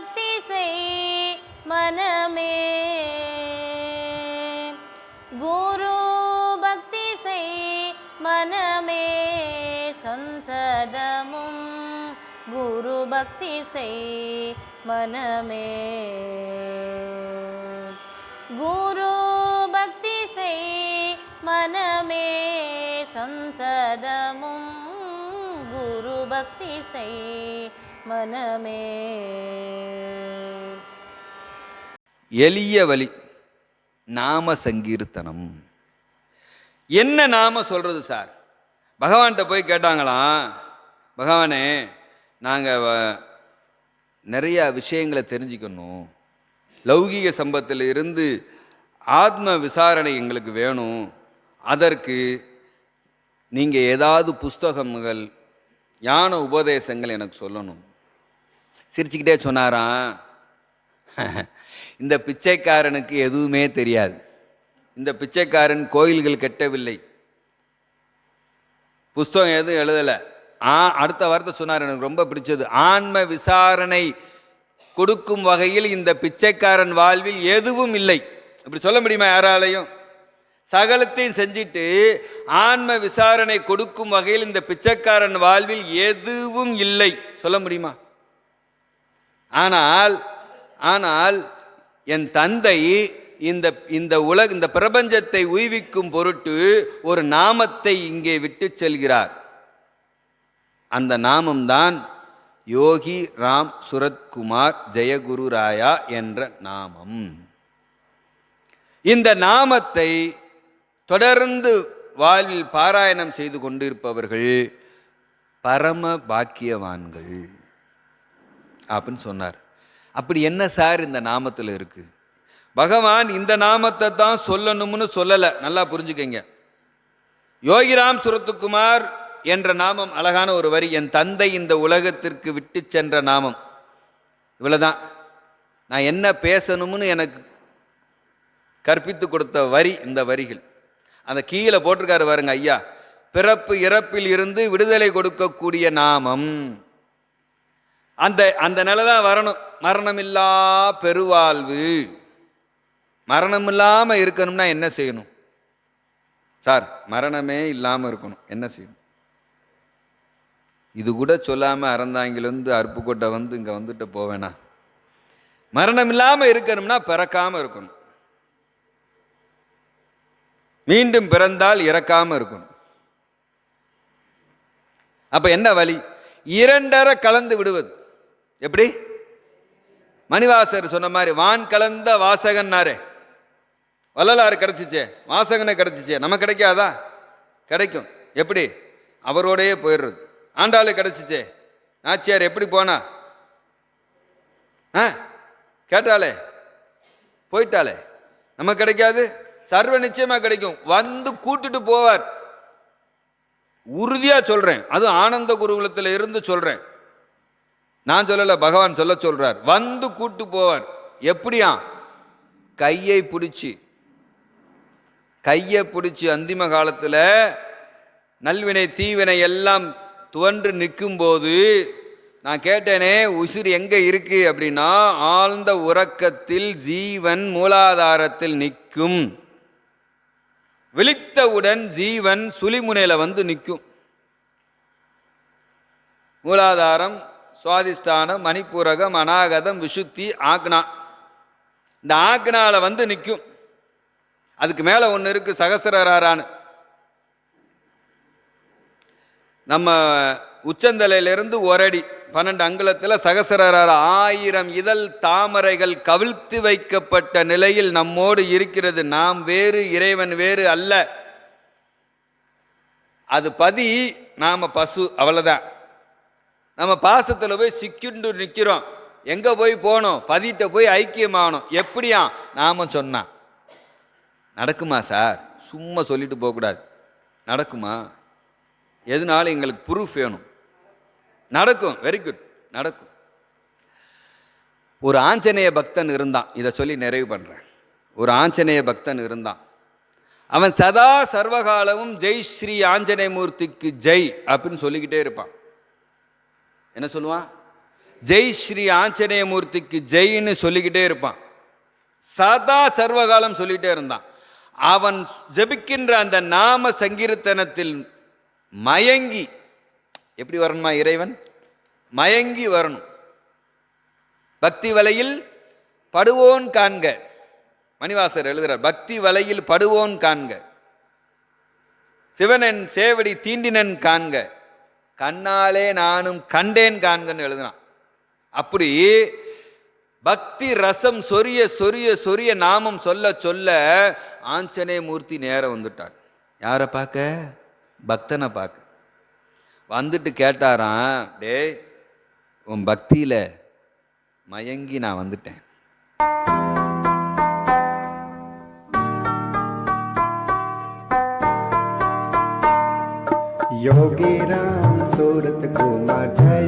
भक्ति से मन में गुरु भक्ति से मन में सन्तदमुं गुरु भक्ति से मन में भक्तिसै मनमे संसदमु गुरुभक्ति मनमे गुरुभक्तिसै गुरु भक्ति से மனமே. எளிய வழி நாம சங்கீர்த்தனம். என்ன நாம சொல்றது சார்? பகவான்கிட்ட போய் கேட்டாங்களாம் பகவானே நாங்கள் நிறையா விஷயங்களை தெரிஞ்சுக்கணும். லௌகிக சம்பத்தில் இருந்து ஆத்ம விசாரணை எங்களுக்கு வேணும். அதற்கு நீங்கள் ஏதாவது புஸ்தகங்கள் ஞான உபதேசங்கள் எனக்கு சொல்லணும். சிரிச்சுக்கிட்டே சொன்னாராம். இந்த பிச்சைக்காரனுக்கு எதுவுமே தெரியாது. இந்த பிச்சைக்காரன் கோயில்கள் கட்டவில்லை. புஸ்தகம் எதுவும் எழுதலை. ஆ அடுத்த வார்த்தை சொன்னார் எனக்கு ரொம்ப பிடிச்சது. ஆன்ம விசாரணை கொடுக்கும் வகையில் இந்த பிச்சைக்காரன் வாழ்வில் எதுவும் இல்லை. இப்படி சொல்ல முடியுமா யாராலையும்? சகலத்தையும் செஞ்சிட்டு ஆன்ம விசாரணை கொடுக்கும் வகையில் இந்த பிச்சைக்காரன் வாழ்வில் எதுவும் இல்லை. சொல்ல முடியுமா? ஆனால் ஆனால் என் தந்தை இந்த இந்த உலக இந்த பிரபஞ்சத்தை உய்விக்கும் பொருட்டு ஒரு நாமத்தை இங்கே விட்டு செல்கிறார். அந்த நாமம்தான் யோகி ராம் சுரத்குமார் ஜெயகுரு ராயா என்ற நாமம். இந்த நாமத்தை தொடர்ந்து வாழ்வில் பாராயணம் செய்து கொண்டிருப்பவர்கள் பரம பாக்கியவான்கள். அப்படின்னு சொன்னார். அப்படி என்ன சார் இந்த நாமத்தில் இருக்குது பகவான் இந்த நாமத்தை தான் சொல்லணும்னு சொல்லலை. நல்லா புரிஞ்சுக்கங்க. யோகிராம் சுரத்துக்குமார் என்ற நாமம் அழகான ஒரு வரி என் தந்தை இந்த உலகத்திற்கு விட்டு சென்ற நாமம். இவ்வளோதான் நான் என்ன பேசணும்னு எனக்கு கற்பித்து கொடுத்த வரி இந்த வரிகள். அந்த கீழே போட்டிருக்காரு பாருங்க ஐயா. பிறப்பு இறப்பில் இருந்து விடுதலை கொடுக்கக்கூடிய நாமம். அந்த அந்த நிலை தான் வரணும். மரணமில்லா பெருவாழ்வு. மரணம் இல்லாமல் இருக்கணும்னா என்ன செய்யணும்? சார் மரணமே இல்லாமல் இருக்கணும். என்ன செய்யணும்? இது கூட சொல்லாமல் அறந்தாங்கிலேருந்து அருப்புக்கோட்டை வந்து இங்கே வந்துட்டு போவேனா? மரணம் இல்லாமல் இருக்கணும்னா பிறக்காமல் இருக்கணும். மீண்டும் பிறந்தால் இறக்காமல் இருக்கணும். அப்போ என்ன வழி? இரண்டரை கலந்து விடுவது. எப்படி? மணிவாசர் சொன்ன மாதிரி வான் கலந்த வாசகன்னாரே. வள்ளலாறு கிடச்சிச்சே வாசகனை கிடச்சிச்சே நம்ம கிடைக்காதா? கிடைக்கும். எப்படி? அவரோடையே போயிடுறது. ஆண்டாளு கிடச்சிச்சே நாச்சியார் எப்படி போனா? ஆ கேட்டாலே போயிட்டாலே நம்ம கிடைக்காது? சர்வ நிச்சயமா கிடைக்கும். வந்து கூட்டுட்டு போவார். உறுதியாக சொல்கிறேன் அது ஆனந்த குருகுலத்தில் இருந்து சொல்கிறேன் நான் சொல்லலை பகவான் சொல்ல சொல்கிறார் வந்து கூட்டு போவார். எப்படியா? கையை பிடிச்சி. கையை பிடிச்சி அந்திம காலத்தில் நல்வினை தீவினை எல்லாம் துவன்று நிற்கும்போது நான் கேட்டேனே உசிர் எங்கே இருக்குது அப்படின்னா ஆழ்ந்த உறக்கத்தில் ஜீவன் மூலாதாரத்தில் நிற்கும். விழித்தவுடன் ஜீவன் சுழிமுனையில் வந்து நிற்கும். மூலாதாரம் சுவாதிஷ்டானம் மணிப்பூரகம் அநாகதம் விஷுத்தி ஆக்னா. இந்த ஆக்னாவில் வந்து நிற்கும் அதுக்கு மேலே ஒன்று இருக்குது சகசரராரான்னு. நம்ம உச்சந்தலையிலிருந்து ஒரடி பன்னெண்டு அங்குலத்தில் சகசரரார ஆயிரம் இதழ் தாமரைகள் கவிழ்த்து வைக்கப்பட்ட நிலையில் நம்மோடு இருக்கிறது. நாம் வேறு இறைவன் வேறு அல்ல. அது பதி நாம் பசு அவ்வளோதான் நம்ம பாசத்தில் போய் சிக்கிண்டு நிற்கிறோம் எங்கே போய் போனோம் பதிட்ட போய் ஐக்கியமாகணும் எப்படியா? நாம சொன்னா. நடக்குமா சார்? சும்மா சொல்லிட்டு போகக்கூடாது. நடக்குமா? எதுனாலும் எங்களுக்கு ப்ரூஃப் வேணும்? நடக்கும். வெரி குட் நடக்கும். ஒரு ஆஞ்சநேய பக்தன் இருந்தான். இதை சொல்லி நிறைவு பண்ணுறேன் ஒரு ஆஞ்சநேய பக்தன் இருந்தான். அவன் சதா சர்வகாலமும் ஜெய் ஸ்ரீ ஆஞ்சநேயமூர்த்திக்கு ஜெய் அப்படின்னு சொல்லிக்கிட்டே இருப்பான். என்ன சொல்லுவான்? ஜெய் ஸ்ரீ ஆஞ்சநேயமூர்த்திக்கு ஜெயின்னு சொல்லிக்கிட்டே இருப்பான். சதா சர்வகாலம் சொல்லிக்கிட்டே இருந்தான். அவன் ஜெபிக்கின்ற அந்த நாம சங்கீர்த்தனத்தில் மயங்கி எப்படி வரணுமா இறைவன்? மயங்கி வரணும். பக்தி வலையில் படுவோன் காண்க. மணிவாசர் எழுதுகிறார் பக்தி வலையில் படுவோன் காண்க. சிவனன் சேவடி தீண்டினன் காண்க. கண்ணாலே நானும் கண்டேன் காண்கன்னு எழுதுனான். அப்படி பக்தி ரசம் சொரிய சொரிய சொரிய நாமம் சொல்ல சொல்ல ஆஞ்சநேய மூர்த்தி நேரம் வந்துட்டார். யாரை பார்க்க? பக்தனை பார்க்க. வந்துட்டு கேட்டாராம் டே உன் பக்தியில் மயங்கி நான் வந்துட்டேன். road at the cool my day.